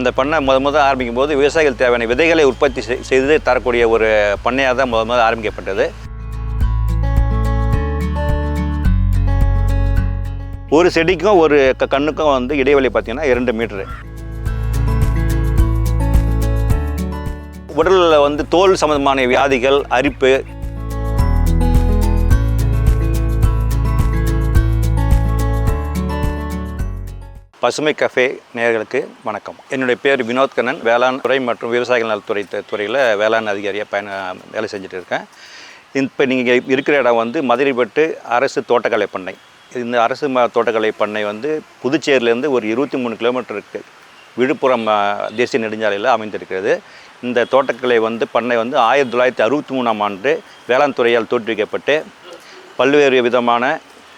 இந்த பண்ணை முத முத ஆரம்பிக்கும் போது விவசாயிகள் தேவையான விதைகளை உற்பத்தி செய்து தரக்கூடிய ஒரு பண்ணையாக தான் முத முத ஆரம்பிக்கப்பட்டது. ஒரு செடிக்கும் ஒரு கண்ணுக்கும் வந்து இடைவெளி பார்த்தீங்கன்னா இரண்டு மீட்ரு உடலில் வந்து தோல் சம்பந்தமான வியாதிகள் அரிப்பு பசுமை கஃபே நேர்களுக்கு வணக்கம். என்னுடைய பேர் வினோத் கண்ணன். வேளாண் துறை மற்றும் விவசாயிகள் நலத்துறை துறையில் வேளாண் அதிகாரியாக பயண வேலை செஞ்சுட்டு இருக்கேன். இப்போ நீங்கள் இருக்கிற இடம் வந்து மதுரைப்பட்டு அரசு தோட்டக்கலை பண்ணை. இந்த அரசு ம தோட்டக்கலை பண்ணை வந்து புதுச்சேரியிலேருந்து ஒரு இருபத்தி மூணு கிலோமீட்டருக்கு விழுப்புரம் தேசிய நெடுஞ்சாலையில் அமைந்திருக்கிறது. இந்த தோட்டக்கலை வந்து பண்ணை வந்து ஆயிரத்தி தொள்ளாயிரத்தி அறுபத்தி மூணாம் ஆண்டு வேளாண் துறையால் தோற்றுவிக்கப்பட்டு பல்வேறு விதமான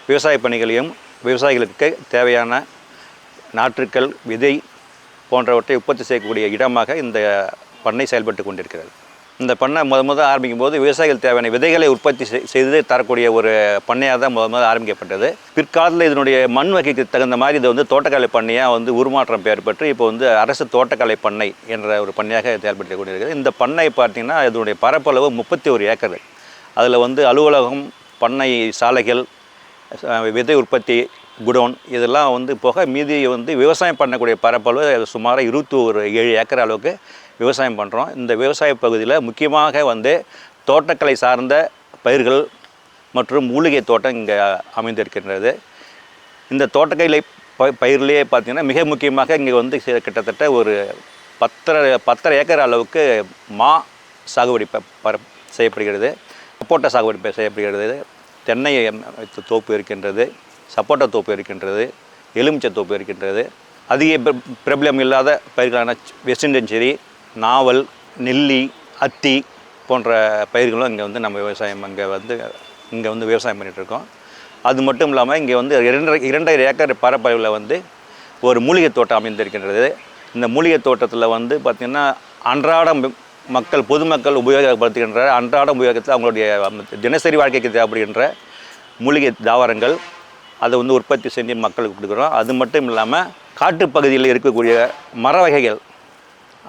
விவசாய பணிகளையும் விவசாயிகளுக்கு தேவையான நாற்றுக்கள் விதை போன்றவற்றை உற்பத்தி செய்யக்கூடிய இடமாக இந்த பண்ணை செயல்பட்டு கொண்டிருக்கிறது. இந்த பண்ணை முத முத ஆரம்பிக்கும் போது விவசாயிகள் தேவையான விதைகளை உற்பத்தி செய்- செய்து தரக்கூடிய ஒரு பண்ணையாக தான் முத முத ஆரம்பிக்கப்பட்டது. பிற்காலத்தில் இதனுடைய மண் வகைக்கு தகுந்த மாதிரி இது வந்து தோட்டக்கலை பண்ணையாக வந்து உருமாற்றம் பெயர் பெற்று இப்போ வந்து அரசு தோட்டக்கலை பண்ணை என்ற ஒரு பண்ணையாக செயல்பட்டு கொண்டிருக்கிறது. இந்த பண்ணை பார்த்திங்கன்னா இதனுடைய பரப்பளவு முப்பத்தி ஒரு ஏக்கர் அதில் வந்து அலுவலகம் பண்ணை சாலைகள் விதை உற்பத்தி குடோன் இதெல்லாம் வந்து போக மீதி வந்து விவசாயம் பண்ணக்கூடிய பரப்பளவு சுமார் இருபத்தி ஒரு ஏழு ஏக்கர் அளவுக்கு விவசாயம் பண்ணுறோம் இந்த விவசாய பகுதியில் முக்கியமாக வந்து தோட்டக்கலை சார்ந்த பயிர்கள் மற்றும் மூலிகை தோட்டம் இங்கே அமைந்திருக்கின்றது. இந்த தோட்டக்கலை ப பயிர்லேயே பார்த்திங்கன்னா மிக முக்கியமாக இங்கே வந்து கிட்டத்தட்ட ஒரு பத்தரை பத்தரை ஏக்கர் அளவுக்கு மா சாகுபடி ப பர செய்யப்படுகிறது. சப்போட்டா சாகுபடி செய்யப்படுகிறது. தென்னை தோப்பு இருக்கின்றது. சப்போட்டா தோப்பு இருக்கின்றது எலுமிச்சை தோப்பு இருக்கின்றது அதிக பிரபலம் இல்லாத பயிர்களான வெஸ்ட் இண்டியன் செரி நாவல் நெல்லி அத்தி போன்ற பயிர்களும் இங்கே வந்து நம்ம விவசாயம் இங்கே வந்து இங்கே வந்து விவசாயம் பண்ணிகிட்ருக்கோம் இருக்கோம் அது மட்டும் இல்லாமல் இங்கே வந்து இரண்டரை இரண்டரை ஏக்கர் பரப்பளவில் வந்து ஒரு மூலிகை தோட்டம் அமைந்திருக்கின்றது. இந்த மூலிகை தோட்டத்தில் வந்து பார்த்திங்கன்னா அன்றாடம் மக்கள் பொதுமக்கள் உபயோகப்படுத்துகின்ற அன்றாடம் உபயோகத்தில் அவங்களுடைய தினசரி வாழ்க்கைக்கு தேவைப்படுகின்ற மூலிகை தாவரங்கள் அதை வந்து உற்பத்தி செஞ்சு மக்களுக்கு கொடுக்குறோம். அது மட்டும் இல்லாமல் காட்டுப்பகுதியில் இருக்கக்கூடிய மர வகைகள்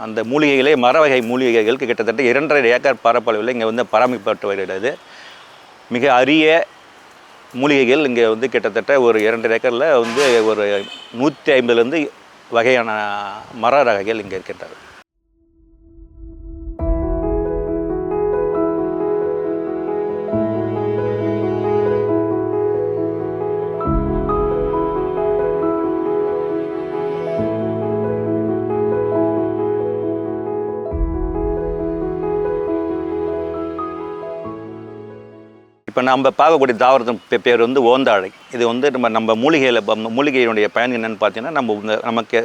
அந்த மூலிகைகளே மர வகை மூலிகைகள் கிட்டத்தட்ட இரண்டரை ஏக்கர் பரப்பளவில் இங்கே வந்து பராமரிப்பட்டு வருகிறது. மிக அரிய மூலிகைகள் இங்கே வந்து கிட்டத்தட்ட ஒரு இரண்டரை ஏக்கரில் வந்து ஒரு நூற்றி ஐம்பதுலேருந்து வகையான மர ரகைகள் இங்கே இருக்கின்றது இப்போ நம்ம பார்க்கக்கூடிய தாவரத்தின் பேர் வந்து ஓந்தாழை. இது வந்து நம்ம நம்ம மூலிகையில் மூலிகையினுடைய பயன் என்னென்னு பார்த்தீங்கன்னா நம்ம நமக்கு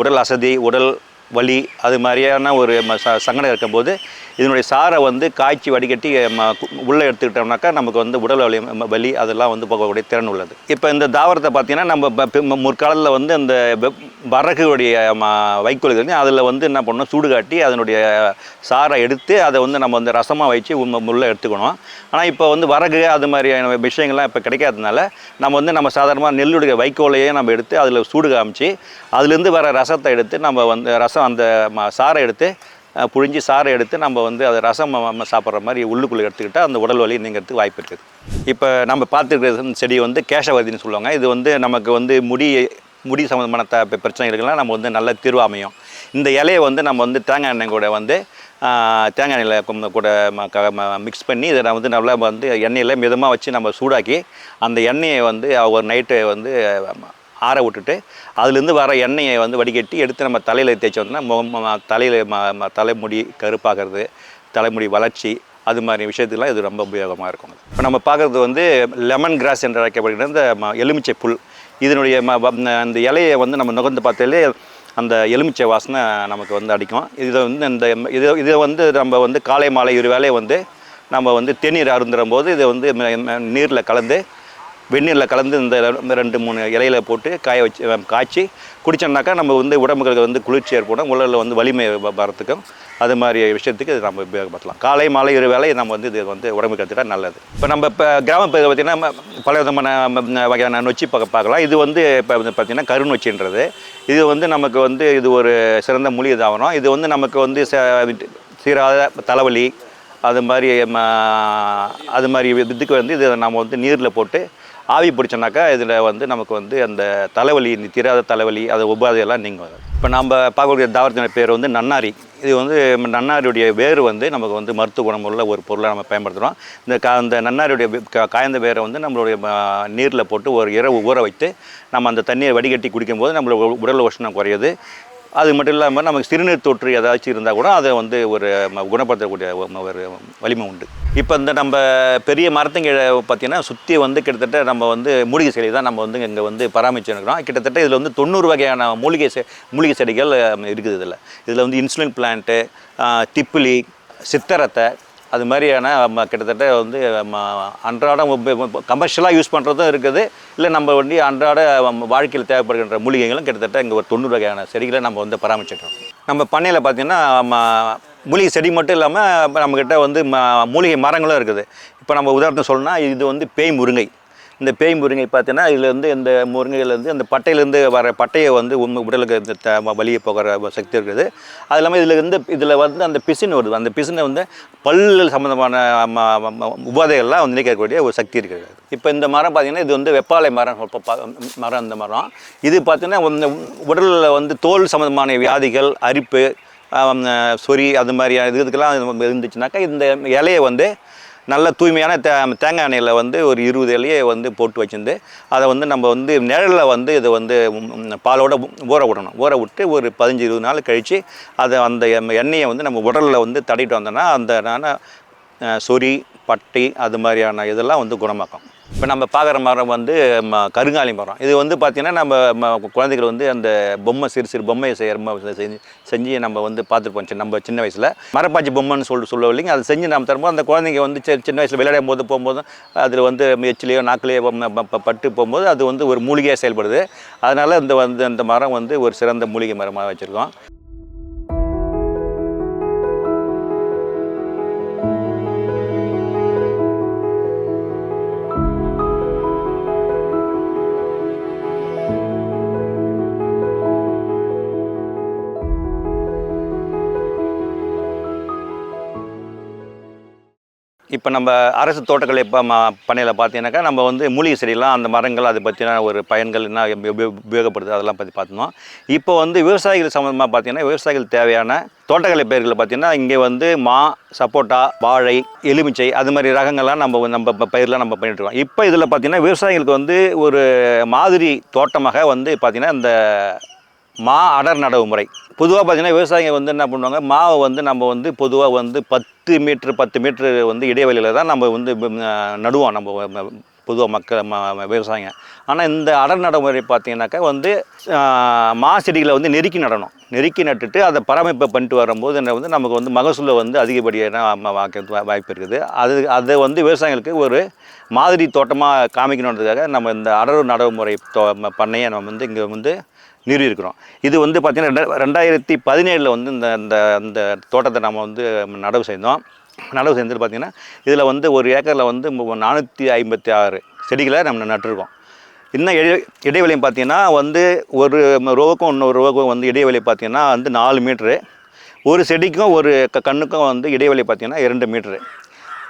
உடல் அசதி உடல் வலி அது மாதிரியான ஒரு ச சங்கடம் இருக்கும்போது இதனுடைய சாரை வந்து காய்ச்சி வடிகட்டி ம உள்ளே எடுத்துக்கிட்டோம்னாக்கா நமக்கு வந்து உடல் வலி ம- வலி அதெல்லாம் வந்து போகக்கூடிய திறன் உள்ளது. இப்போ இந்த தாவரத்தை பார்த்தீங்கன்னா நம்ம முற்காலத்தில் வந்து இந்த வரகுடைய ம வைக்கோல் அதில் வந்து என்ன பண்ணணும் சூடு காட்டி அதனுடைய சாரை எடுத்து அதை வந்து நம்ம வந்து ரசமாக வச்சு உள்ளே எடுத்துக்கணும். ஆனால் இப்போ வந்து வரகு அது மாதிரியான விஷயங்கள்லாம் இப்போ கிடைக்காததுனால நம்ம வந்து நம்ம சாதாரணமாக நெல்லுடைய வைக்கோலையே நம்ம எடுத்து அதில் சூடு காமிச்சு அதுலேருந்து வர ரசத்தை எடுத்து நம்ம வந்து ரசம் அந்த சாரை எடுத்து புழிஞ்சு சாறை எடுத்து நம்ம வந்து அதை ரசம் சாப்பிட்ற மாதிரி உள்ளுக்குள்ளே எடுத்துக்கிட்டால் அந்த உடல் வலி நீங்கிறதுக்கு வாய்ப்பு இருக்குது. இப்போ நம்ம பார்த்துருக்கிற செடி வந்து கேஷவதின்னு சொல்லுவாங்க. இது வந்து நமக்கு வந்து முடி முடி சம்மந்தமான த பிரச்சனை பிரச்சனைகளுக்கெல்லாம் நம்ம வந்து நல்ல தீர்வு அமையும். இந்த இலையை வந்து நம்ம வந்து தேங்காய் எண்ணெய் கூட வந்து தேங்காய் எண்ணெயில் கூட மிக்ஸ் பண்ணி இதை நான் வந்து நல்லா வந்து எண்ணெயில் மிதமாக வச்சு நம்ம சூடாக்கி அந்த எண்ணெயை வந்து ஒரு நைட்டு வந்து ஆற விட்டுட்டு அதுலேருந்து வர எண்ணெயை வந்து வடிகட்டி எடுத்து நம்ம தலையில் தேய்ச்சி வந்தோம்னா முகம் தலையில் ம ம தலைமுடி கருப்பாகிறது தலைமுடி வளர்ச்சி அது மாதிரி விஷயத்துக்குலாம் இது ரொம்ப உபயோகமாக இருக்கும். இப்போ நம்ம பார்க்குறது வந்து லெமன் கிராஸ் என்று அழைக்கப்படுகிற இந்த ம- எலுமிச்சை புல். இதனுடைய ம அந்த இலையை வந்து நம்ம நுகர்ந்து பார்த்தாலே அந்த எலுமிச்சை வாசனை நமக்கு வந்து அடிக்கும். இதை வந்து இந்த இது இதை வந்து நம்ம வந்து காலை மாலை இரு வேளையை வந்து நம்ம வந்து தேநீர் அருந்துடும் போது இதை வந்து நீரில் கலந்து வெந்நீரில் கலந்து இந்த ரெண்டு மூணு இலையில போட்டு காய வச்சு காய்ச்சி குடித்தோம்னாக்கா நம்ம வந்து உடம்புகளுக்கு வந்து குளிர்ச்சி ஏற்படும். உடலில் வந்து வலிமை வரத்துக்கும் அது மாதிரி விஷயத்துக்கு இது நம்ம உபயோகப்படுத்தலாம். காலை மாலை இரு வேலை நம்ம வந்து இது வந்து உடம்பு கற்றுட்டா நல்லது. இப்போ நம்ம இப்போ கிராமப்பகுதியில் பார்த்திங்கன்னா பல விதமான வகையான நொச்சி பார்க்க பார்க்கலாம். இது வந்து இப்போ வந்து பார்த்திங்கன்னா கருநொச்சின்றது இது வந்து நமக்கு வந்து இது ஒரு சிறந்த மொழி இதாகணும் இது வந்து நமக்கு வந்து ச- சீராத தலைவலி அது மாதிரி அது மாதிரி இதுக்கு வந்து இதை நம்ம வந்து நீரில் போட்டு ஆவி பிடிச்சோன்னாக்கா இதில் வந்து நமக்கு வந்து அந்த தலைவலி இந்த தீராத தலைவலி அது உபாதையெல்லாம் நீங்கள் இப்போ நம்ம பார்க்கக்கூடிய தாவரத்தின பேர் வந்து நன்னாரி. இது வந்து நன்னாரியுடைய வேர் வந்து நமக்கு வந்து மருத்துவ குணமுள்ள ஒரு பொருளை நம்ம பயன்படுத்துகிறோம் இந்த கா அந்த நன்னாரியுடைய காய்ந்த வேரை வந்து நம்மளுடைய நீரில் போட்டு ஒரு இரவு ஊற வைத்து நம்ம அந்த தண்ணியை வடிகட்டி குடிக்கும்போது நம்மளோட உடல் உஷ்ணம் குறையுது. அது மட்டும் இல்லாமல் நமக்கு சிறுநீர் தொற்று ஏதாச்சும் இருந்தால் கூட அதை வந்து ஒரு குணப்படுத்தக்கூடிய ஒரு- வலிமை உண்டு. இப்போ இந்த நம்ம பெரிய மரத்துங்க பார்த்தீங்கன்னா சுற்றி வந்து கிட்டத்தட்ட நம்ம வந்து மூலிகை செடி தான் நம்ம வந்து இங்கே வந்து பராமரிச்சுருக்கிறோம் கிட்டத்தட்ட இதில் வந்து தொண்ணூறு வகையான மூலிகை செ மூலிகை செடிகள் இருக்குது இதில். இதில் வந்து இன்சுலின் பிளான்ட்டு திப்பிலி சித்தரத்தை அது மாதிரியான நம்ம கிட்டத்தட்ட வந்து ம- அன்றாடம் கமர்ஷியலாக யூஸ் பண்ணுறதும் இருக்குது. இல்லை நம்ம வந்து அன்றாட வாழ்க்கையில் தேவைப்படுகின்ற மூலிகைகளும் கிட்டத்தட்ட இங்கே ஒரு தொண்ணூறு வகையான செடிகளை நம்ம வந்து பராமரிச்சிட்டோம் நம்ம பண்ணையில் பார்த்திங்கன்னா மூலிகை செடி மட்டும் இல்லாமல் நம்மக்கிட்ட வந்து மூலிகை மரங்களும் இருக்குது. இப்போ நம்ம உதாரணம் சொல்லணும்னா இது வந்து பேய் முருங்கை. இந்த பேய் முருங்கை பார்த்தீங்கன்னா இதுலேருந்து இந்த முருங்கையில் அந்த பட்டையிலேருந்து வர பட்டையை வந்து உண்மை உடலுக்கு இந்த த வலியை போகிற சக்தி இருக்குது. அது இல்லாமல் இதில் இருந்து இதில் வந்து அந்த பிசின் வருது. அந்த பிசினை வந்து பல்லு சம்மந்தமான ம- உபாதைகள்லாம் வந்து நீக்கக்கூடிய ஒரு சக்தி இருக்குது. இப்போ இந்த மரம் பார்த்திங்கன்னா இது வந்து வெப்பாலை மரம் இப்போ மரம் இந்த மரம். இது பார்த்திங்கன்னா உடலில் வந்து தோல் சம்மந்தமான வியாதிகள் அரிப்பு சொறி அது மாதிரியான இது இதுக்கெல்லாம் இருந்துச்சுனாக்கா இந்த இலையை வந்து நல்ல தூய்மையான தே தேங்காய் எண்ணெயில் வந்து ஒரு இருபது இலையே வந்து போட்டு வச்சிருந்து அதை வந்து நம்ம வந்து நிழலில் வந்து இதை வந்து பாலோட ஊற விடணும். ஊற விட்டு ஒரு பதினஞ்சு இருபது நாள் கழித்து அதை அந்த எண்ணெயை வந்து நம்ம உடலில் வந்து தடவிட்டு வந்தோம்னா அந்த சொறி பட்டி அது மாதிரியான இதெல்லாம் வந்து குணமாக்கும். இப்போ நம்ம பார்க்குற மரம் வந்து ம கருங்காலி மரம். இது வந்து பார்த்திங்கன்னா நம்ம ம குழந்தைகள் வந்து அந்த பொம்மை சிறு சிறு பொம்மையை செய்கிற செஞ்சு செஞ்சு நம்ம வந்து பார்த்துருப்போம் சின்ன நம்ம சின்ன வயசில். மரப்பாச்சி பொம்மைன்னு சொல்லிட்டு சொல்லுவோம் இல்லைங்க? அதை செஞ்சு நம்ம தரும்போது அந்த குழந்தைங்க வந்து சின்ன வயசில் விளையாடும் போது போகும்போது அதில் வந்து எச்சிலையோ நாக்கிலையோ ப- பட்டு போகும்போது அது வந்து ஒரு மூலிகையாக செயல்படுது. அதனால் இந்த வந்து அந்த மரம் வந்து ஒரு சிறந்த மூலிகை மரமாக வச்சுருக்கோம். இப்போ நம்ம அரசு தோட்டக்கலை இப்போ ம பண்ணையில் பார்த்தீங்கன்னாக்கா நம்ம வந்து மூலிகை செடியெல்லாம் அந்த மரங்கள் அதை பற்றின ஒரு பயன்கள் என்ன உபயோகப்படுது அதெல்லாம் பற்றி பார்த்தோம் இப்போ வந்து விவசாயிகள் சம்மந்தமாக பார்த்தீங்கன்னா விவசாயிகள் தேவையான தோட்டக்கலை பயிர்களை பார்த்தீங்கன்னா இங்கே வந்து மா சப்போட்டா வாழை எலுமிச்சை அது மாதிரி ரகங்கள்லாம் நம்ம நம்ம பயிரெலாம் நம்ம பண்ணிட்டுருக்கோம் இப்போ இதில் பார்த்தீங்கன்னா விவசாயிகளுக்கு வந்து ஒரு மாதிரி தோட்டமாக வந்து பார்த்திங்கன்னா இந்த மா அடர் நடவு முறை. பொதுவாக பார்த்தீங்கன்னா விவசாயிங்க வந்து என்ன பண்ணுவாங்க மாவை வந்து நம்ம வந்து பொதுவாக வந்து பத்து மீட்ரு பத்து மீட்ரு வந்து இடைவெளியில் தான் நம்ம வந்து நடுவோம் நம்ம பொதுவாக மக்கள் ம விவசாயிங்க. ஆனால் இந்த அடர் நடைமுறை பார்த்தீங்கன்னாக்கா வந்து மா செடிகளை வந்து நெருக்கி நடணும். நெருக்கி நட்டுட்டு அதை பராமரிப்பு பண்ணிட்டு வரும்போது என்ன வந்து நமக்கு வந்து மகசூலை வந்து அதிகப்படியான ம- வாய்ப்பு இருக்குது. அது அதை வந்து விவசாயிகளுக்கு ஒரு மாதிரி தோட்டமாக காமிக்கணுன்றதுக்காக நம்ம இந்த அடர் நடவுமுறை தோ ம- பண்ணையை நம்ம வந்து இங்கே வந்து நிறுவிருக்கிறோம் இது வந்து பார்த்திங்கன்னா ரெண்டாயிரத்தி பதினேழில் வந்து இந்த இந்த அந்த தோட்டத்தை நம்ம வந்து நடவு செய்தோம். நடவு செஞ்சது பார்த்திங்கன்னா இதில் வந்து ஒரு ஏக்கரில் வந்து நானூற்றி ஐம்பத்தி ஆறு செடிகளை நம்ம நட்டுருக்கோம். இன்னும் இடை இடைவெளியும் பார்த்தீங்கன்னா வந்து ஒரு ரோவுக்கும் இன்னொரு ரோவுக்கும் வந்து இடைவெளி பார்த்தீங்கன்னா வந்து நாலு மீட்ரு. ஒரு செடிக்கும் ஒரு க- கண்ணுக்கும் வந்து இடைவெளி பார்த்தீங்கன்னா இரண்டு மீட்ரு.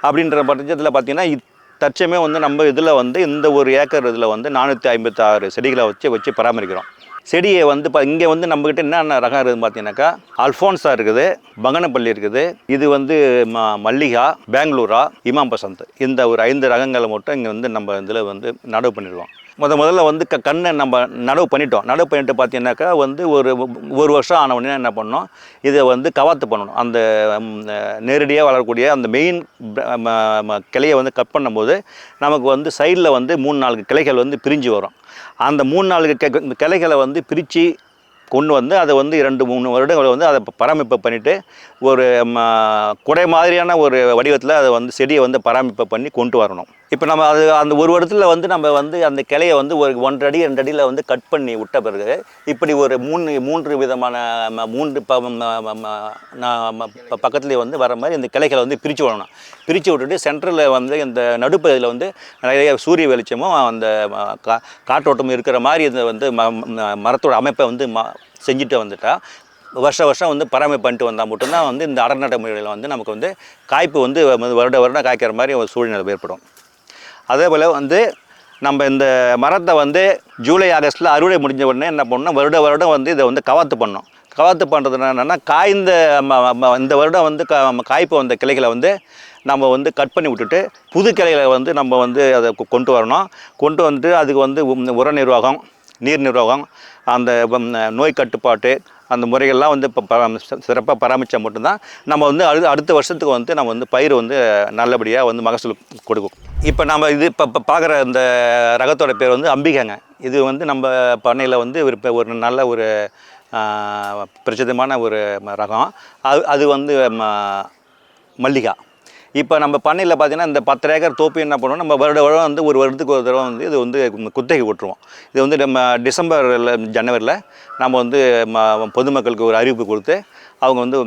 அப்படின்ற பட்சத்தில் பார்த்தீங்கன்னா இத்- தற்சமயம் வந்து நம்ம இதில் வந்து இந்த ஒரு ஏக்கர் இதில் வந்து நானூற்றி ஐம்பத்தாறு செடிகளை வச்சு வச்சு பராமரிக்கிறோம். செடியை வந்து இப்போ இங்கே வந்து நம்மக்கிட்ட என்னென்ன ரகம் இருக்குதுன்னு பார்த்தீங்கன்னாக்கா அல்ஃபோன்ஸா இருக்குது பங்கனப்பள்ளி இருக்குது. இது வந்து ம மல்லிகா பெங்களூரா இமாம் பசந்த். இந்த ஒரு ஐந்து ரகங்களை மட்டும் இங்கே வந்து நம்ம இதில் வந்து நடவு பண்ணிடுவோம் முத முதல்ல வந்து க கண்ணை நம்ம நடவு பண்ணிட்டோம். நடவு பண்ணிட்டு பார்த்தீங்கன்னாக்கா வந்து ஒரு ஒரு வருஷம் ஆன உடனே என்ன பண்ணோம்? இதை வந்து கவாத்து பண்ணணும். அந்த நேரடியாக வளரக்கூடிய அந்த மெயின் கிளையை வந்து கட் பண்ணும்போது நமக்கு வந்து சைடில் வந்து மூணு நாலு கிளைகள் வந்து பிரிஞ்சு வரும். அந்த மூணு நாலு கிளைகளை வந்து பிரித்து கொண்டு வந்து அதை வந்து இரண்டு மூணு வருடங்கள் வந்து அதை பராமரிப்பு பண்ணிவிட்டு ஒரு ம, குடை மாதிரியான ஒரு வடிவத்தில் அதை வந்து செடியை வந்து பராமரிப்பு பண்ணி கொண்டு வரணும். இப்போ நம்ம அது அந்த ஒரு வருடத்தில் வந்து நம்ம வந்து அந்த கிளையை வந்து ஒரு ஒன்றரை அடி ரெண்டு அடியில் வந்து கட் பண்ணி விட்ட பிறகு இப்படி ஒரு மூணு மூன்று விதமான ம- மூன்று ப ம- நான் பக்கத்துலேயே வந்து வர மாதிரி இந்த கிளைகளை வந்து பிரித்து விடணும். பிரித்து விட்டுட்டு சென்டரில் வந்து இந்த நடுப்பகுதியில் வந்து நிறைய சூரிய வெளிச்சமும் அந்த கா காற்றோட்டமும் இருக்கிற மாதிரி இந்த வந்து ம ம- மரத்தோட அமைப்பை வந்து ம செஞ்சுட்டு வந்துட்டா வருஷம் வருஷம் வந்து பராமரிப்பு பண்ணிட்டு வந்தால் மட்டும்தான் வந்து இந்த அடநடை முறையில் வந்து நமக்கு வந்து காய்ப்பு வந்து வருட வருடம் காய்க்கிற மாதிரி ஒரு சூழ்நிலை ஏற்படும். அதே போல் வந்து நம்ம இந்த மரத்தை வந்து ஜூலை ஆகஸ்ட்டில் அறுவடை முடிஞ்ச உடனே என்ன பண்ணணும்? வருட வருடம் வந்து இதை வந்து கவாத்து பண்ணோம் கவாத்து பண்ணுறது என்னென்னா காய்ந்த ம- ம- இந்த வருடம் வந்து க காய்ப்பு வந்த கிளைகளை வந்து நம்ம வந்து கட் பண்ணி விட்டுட்டு புது கிளைகளை வந்து நம்ம வந்து அதை கொ- கொண்டு வரணும். கொண்டு வந்துட்டு அதுக்கு வந்து உர நிர்வாகம் நீர் நிர்வாகம் அந்த நோய் கட்டுப்பாட்டு அந்த முறைகள்லாம் வந்து இப்போ சிறப்பாக பராமரித்தா மட்டும்தான் நம்ம வந்து அடு அடுத்த வருஷத்துக்கு வந்து நம்ம வந்து பயிர் வந்து நல்லபடியாக வந்து மகசூல் கொடுக்கும். இப்போ நம்ம இது இப்போ இப்போ பார்க்குற இந்த ரகத்தோட பேர் வந்து அம்பிகைங்க. இது வந்து நம்ம பண்ணையில் வந்து ஒரு இப்போ ஒரு நல்ல ஒரு பிரசித்தமான ஒரு ரகம். அது அது வந்து ம- மல்லிகா. இப்போ நம்ம பண்ணையில் பார்த்தீங்கன்னா இந்த பத்தரை ஏக்கர் தோப்பு என்ன பண்ணுவோம் நம்ம வருட வருடம் வந்து ஒரு வருடத்துக்கு ஒரு தடவை வந்து இது வந்து குத்தகை விட்டுருவோம் இது வந்து நம்ம டிசம்பரில் ஜனவரியில் நம்ம வந்து ம- பொதுமக்களுக்கு ஒரு அறிவிப்பு கொடுத்து அவங்க வந்து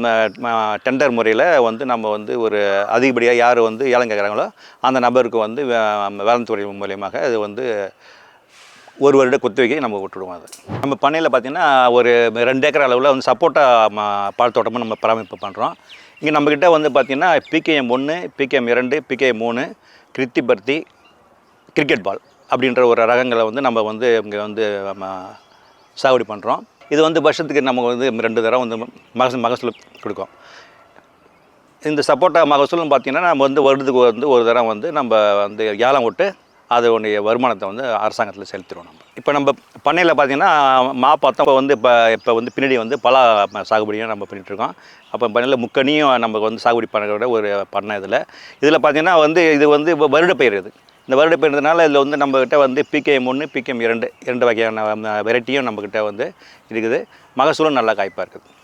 டெண்டர் முறையில் வந்து நம்ம வந்து ஒரு அதிகப்படியாக யார் வந்து ஏலம் கேட்குறாங்களோ அந்த நபருக்கு வந்து வேளாண்துறை துறை மூலியமாக அது வந்து ஒரு வருட குத்தகைக்கு நம்ம விட்டுடுவோம் அது. நம்ம பண்ணையில் பார்த்திங்கன்னா ஒரு ரெண்டு ஏக்கர் அளவில் வந்து சப்போட்டா பால் நம்ம பராமரிப்பு பண்ணுறோம் இங்கே நம்மக்கிட்ட வந்து பார்த்திங்கன்னா பிகேஎம் ஒன்று பிகேஎம் இரண்டு பிகேஎம் மூணு கிருத்தி பர்த்தி கிரிக்கெட் பால் அப்படின்ற ஒரு ரகங்களை வந்து நம்ம வந்து இங்கே வந்து நம்ம சாகுபடி பண்ணுறோம் இது வந்து வருஷத்துக்கு நமக்கு வந்து ரெண்டு தடவை வந்து மகசூல் மகசூல் கொடுக்கும். இந்த சப்போட்டா மகசூல்னு பார்த்தீங்கன்னா நம்ம வந்து வருடத்துக்கு வந்து ஒரு தடவை வந்து நம்ம வந்து ஏலம் விட்டு அதனுடைய வருமானத்தை வந்து அரசாங்கத்தில் செலுத்திடுவோம் நம்ம. இப்போ நம்ம பண்ணையில் பார்த்தீங்கன்னா மா பார்த்தோம் இப்போ வந்து இப்போ இப்போ வந்து பின்னாடி வந்து பலா சாகுபடியும் நம்ம பண்ணிகிட்ருக்கோம் அப்போ பண்ணையில் முக்கனியும் நமக்கு வந்து சாகுபடி பண்ணுற ஒரு பண்ணை இதில். இதில் பார்த்தீங்கன்னா வந்து இது வந்து இப்போ வருட பயிர் இது. இந்த வருட பயிர்னால இதில் வந்து நம்மக்கிட்ட வந்து பிகேஎம் ஒன்று பிகேஎம் இரண்டு இரண்டு வகையான வெரைட்டியும் நம்மக்கிட்ட வந்து இருக்குது. மகசூலும் நல்லா காய்ப்பாக இருக்குது.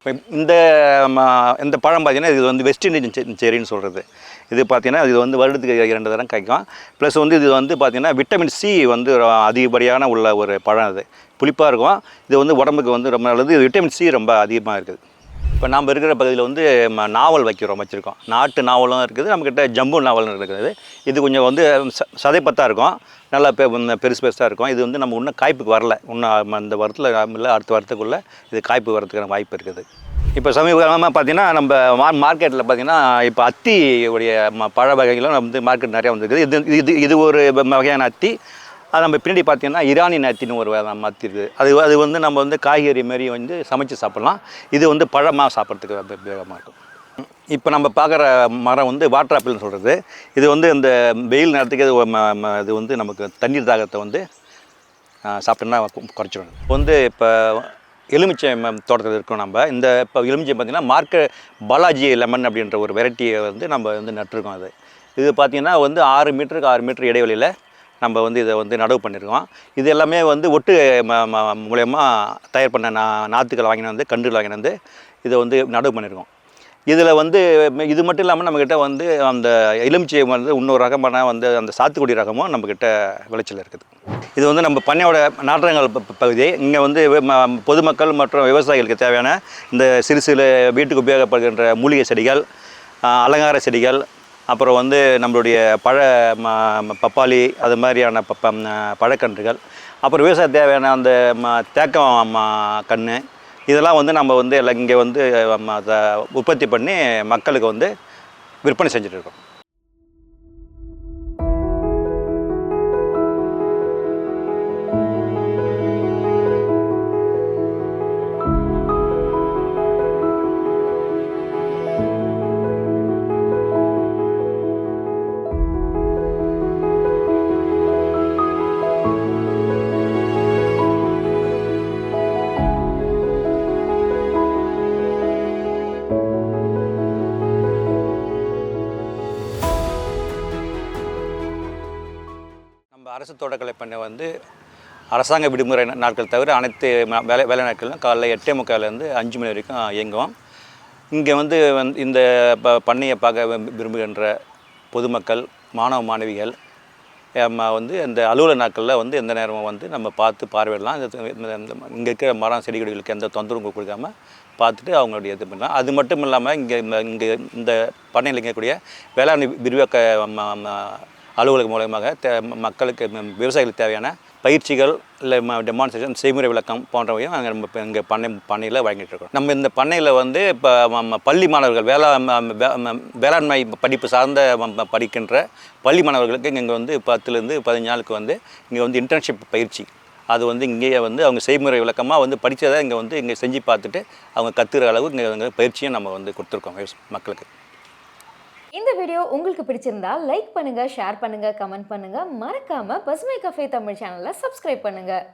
இப்போ இந்த இந்த பழம் பார்த்தீங்கன்னா இது வந்து வெஸ்ட் இண்டியன் செரின்னு சொல்கிறது இது பார்த்தீங்கன்னா இது வந்து வருடத்துக்கு இரண்டு தரம் காய்க்கும். ப்ளஸ் வந்து இது வந்து பார்த்திங்கன்னா விட்டமின் சி வந்து அதிகப்படியான உள்ள ஒரு பழம் அது. புளிப்பாக இருக்கும். இது வந்து உடம்புக்கு வந்து ரொம்ப நல்லது. இது விட்டமின் சி ரொம்ப அதிகமாக இருக்குது. இப்போ நாம் இருக்கிற பகுதியில் வந்து நாவல் வைக்கிறோம் வச்சுருக்கோம். நாட்டு நாவலும் இருக்குது நம்மக்கிட்ட ஜம்பு நாவலும் இருக்குது. இது கொஞ்சம் வந்து ச சதைப்பத்தாக இருக்கும். நல்லா பெ பெருசு பெருசாக இருக்கும். இது வந்து நம்ம இன்னும் காய்ப்புக்கு வரல. இன்னும் அந்த வாரத்தில் இல்லை அடுத்த வாரத்துக்குள்ளே இது காய்ப்பு வரதுக்கான வாய்ப்பு இருக்குது. இப்போ சமீப காலமாக பார்த்தீங்கன்னா நம்ம மா மார்க்கெட்டில் பார்த்திங்கன்னா இப்போ அத்தி உடைய ம- பழ வகைகளும் வந்து மார்க்கெட் நிறையா வந்துருக்குது. இது இது இது ஒரு வகையான அத்தி. அது நம்ம பின்னாடி பார்த்தீங்கன்னா இரானி அத்தின்னு ஒரு வகை அது அது வந்து நம்ம வந்து காய்கறி மாரி வந்து சமைச்சு சாப்பிட்லாம். இது வந்து பழமாக சாப்பிட்றதுக்கு ரொம்ப உபயோகமாக இருக்கும். இப்போ நம்ம பார்க்குற மரம் வந்து வாட்டர் ஆப்பிள்னு சொல்கிறது இது வந்து இந்த வெயில் நேரத்துக்கு இது ம- ம- இது வந்து நமக்கு தண்ணீர் தாகத்தை வந்து சாப்பிட்டோம்னா குறைச்சிடும் இப்போ வந்து இப்போ எலுமிச்சை தோட்டத்தில் இருக்கோம் நம்ம. இந்த இப்போ எலுமிச்சை பார்த்திங்கன்னா மார்க்க பாலாஜி லெமன் அப்படின்ற ஒரு வெரைட்டியை வந்து நம்ம வந்து நட்டிருக்கோம் அது. இது பார்த்திங்கன்னா வந்து ஆறு மீட்டருக்கு ஆறு மீட்டர் இடைவெளியில் நம்ம வந்து இதை வந்து நடவு பண்ணியிருக்கோம் இது எல்லாமே வந்து ஒட்டு ம ம- மூலயமா தயார் பண்ண நா நாற்றுக்கள் வாங்கினு வந்து கன்றுகள் வாங்கினு வந்து இதை வந்து நடவு பண்ணியிருக்கோம் இதில் வந்து இது மட்டும் இல்லாமல் நம்மக்கிட்ட வந்து அந்த எலுமிச்சை வந்து இன்னொரு ரகமான வந்து அந்த சாத்துக்குடி ரகமும் நம்மக்கிட்ட விளைச்சல் இருக்குது. இது வந்து நம்ம பண்ணையோட நாற்றங்கள் ப- பகுதி. இங்கே வந்து ம- பொதுமக்கள் மற்றும் விவசாயிகளுக்கு தேவையான இந்த சிறு சிறு வீட்டுக்கு உபயோகப்படுகின்ற மூலிகை செடிகள் அலங்கார செடிகள் அப்புறம் வந்து நம்மளுடைய பழ ம பப்பாளி அது மாதிரியான ப ப பழக்கன்றுகள். அப்புறம் விவசாய தேவையான அந்த ம தேக்கம் ம கன்று இதெல்லாம் வந்து நம்ம வந்து எல்லாம் இங்கே வந்து ம, உற்பத்தி பண்ணி மக்களுக்கு வந்து விற்பனை செஞ்சுட்டு இருக்கோம். அரசு தோட்டக்கலை பண்ணை வந்து அரசாங்க விடுமுறை நாட்கள் தவிர அனைத்து வேலை வேலை நாட்களும் காலைல எட்டே முக்கால்லேருந்து அஞ்சு மணி வரைக்கும் இயங்குவோம். இங்கே வந்து வந்து இந்த ப பண்ணையை பார்க்க விரும்புகின்ற பொதுமக்கள் மாணவ மாணவிகள் நம்ம வந்து இந்த அலுவலக நாட்களில் வந்து எந்த நேரமும் வந்து நம்ம பார்த்து பார்வையிடலாம். இங்கே இருக்கிற மரம் செடி கொடிகளுக்கு எந்த தொந்தரவும் கொடுக்காம பார்த்துட்டு அவங்களுடைய இது பண்ணலாம். அது மட்டும் இல்லாமல் இங்கே இங்கே இந்த பண்ணையில் இருக்கக்கூடிய வேளாண் விரிவாக்க ம- அலுவலகம் மூலயமாக தே மக்களுக்கு விவசாயிகளுக்கு தேவையான பயிற்சிகள் இல்லை டெமான்ஸ்ட்ரேஷன் செய்முறை விளக்கம் போன்றவையும் நாங்கள் நம்ம இப்போ இங்கே பண்ணை பண்ணையில் வழங்கிட்டு இருக்கோம். நம்ம இந்த பண்ணையில் வந்து இப்போ ம- பள்ளி மாணவர்கள் வேளா வேளாண்மை படிப்பு சார்ந்த படிக்கின்ற பள்ளி மாணவர்களுக்கு இங்கே வந்து பத்துலேருந்து பதினஞ்சு நாளுக்கு வந்து இங்கே வந்து இன்டர்ன்ஷிப் பயிற்சி. அது வந்து இங்கேயே வந்து அவங்க செய்முறை விளக்கமாக வந்து படித்ததை இங்கே வந்து இங்கே செஞ்சு பார்த்துட்டு அவங்க கற்றுக்கிற அளவு இங்கே பயிற்சியும் நம்ம வந்து கொடுத்துருக்கோம் மக்களுக்கு. இந்த வீடியோ உங்களுக்கு பிடிச்சிருந்தா லைக் பண்ணுங்க ஷேர் பண்ணுங்க கமெண்ட் பண்ணுங்க. மறக்காம பசுமை கஃபே தமிழ் சேனலை சப்ஸ்கிரைப் பண்ணுங்க.